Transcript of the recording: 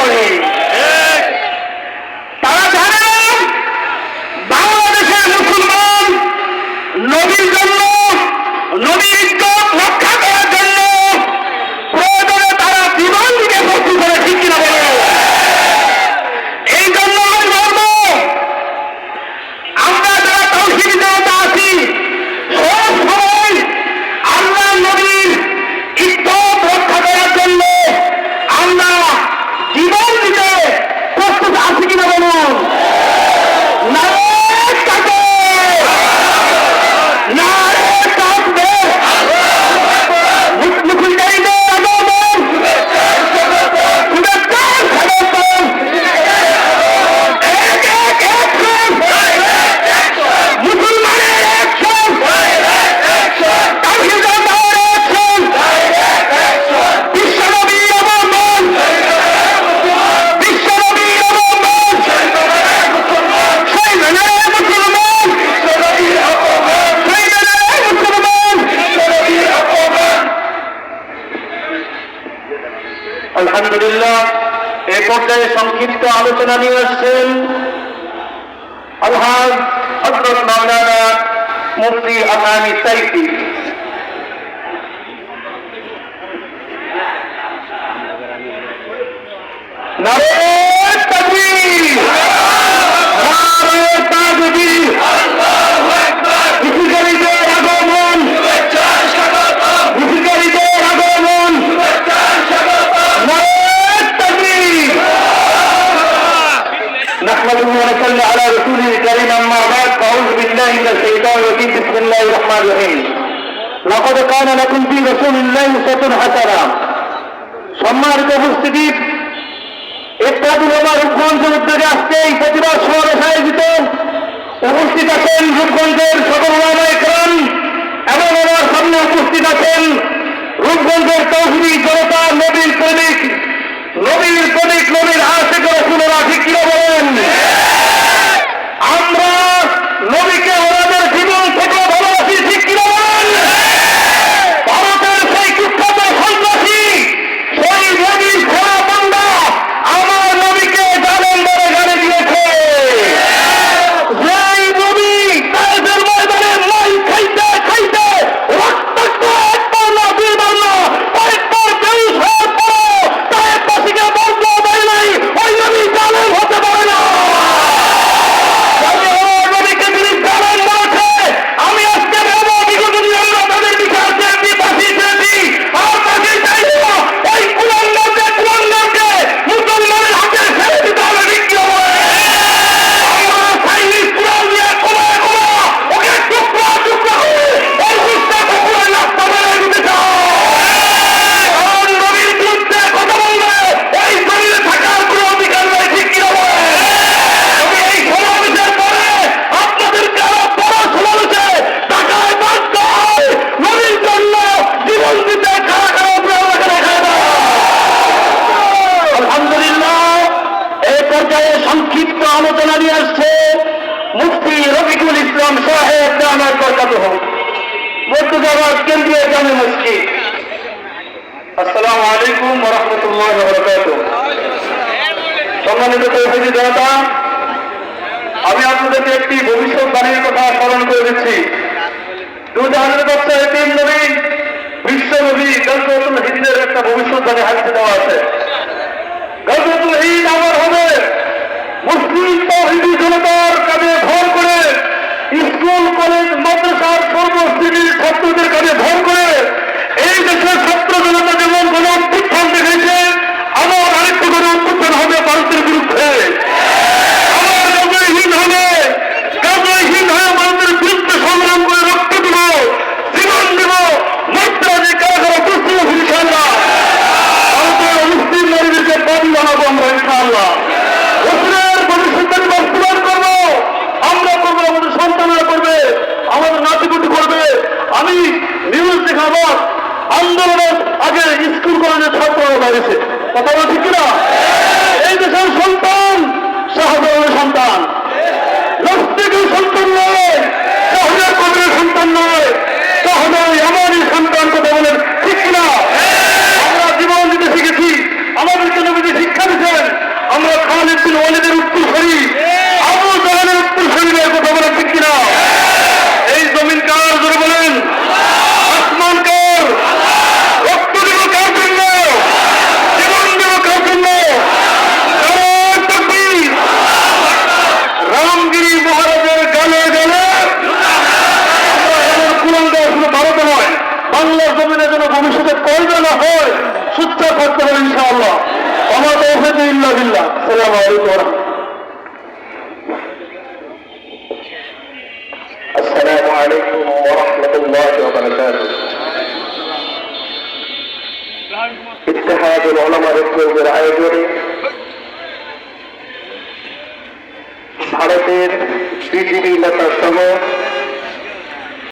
করে আলহামদুলিল্লাহ এ পর্যায়ে সংক্ষিপ্ত আলোচনা নিয়ে আসছেন আলহাজ মাওলানা মুফতি আসামি সাইফি। নারে نحمده ونصلي على رسوله الكريم أما بعد فأعوذ بالله من الشيطان الرجيم بسم الله الرحمن الرحيم لقد كان لكم في رسول الله أسوة حسنة সম্মানিত উপস্থিতি ইত্যাদুল আমার রূপগঞ্জের উদ্যোগে আসতে এই প্রতিবাদ সমাবেশ আয়োজিত উপস্থিত আছেন রূপগঞ্জের সকল রামায় এবং আমার সামনে উপস্থিত আছেন সংক্ষিপ্ত আলোচনা নিয়ে আসছে মুফতি রফিকুল ইসলাম সাহেব দামার বরকাত হোক মধ্যজাবাদ কেন্দ্রীয় জামে মসজিদ। আসসালামু আলাইকুম রহমতুল্লাহ বরকাত সম্মানিত তৌহিদি জনতা আমি আপনাদেরকে একটি ভবিষ্যৎবাণীর কথা স্মরণ করে দিচ্ছি। দু হাজার বছরের তিন নবী, বিশ্ব নবী গজরতুল হিন্দের একটা ভবিষ্যৎবাণী হারিয়ে দেওয়া আছে। গজরতুল হিন্দ আমার হবে মুসলিম জনতার কাজে ভর করে স্কুল কলেজ মাদ্রাসার হয়েছে। কথা বলছি কিনা? কুওয়াতা ইল্লা বিল্লাহ। আসসালামু আলাইকুম ভারতের বিজেপি নেতা সহ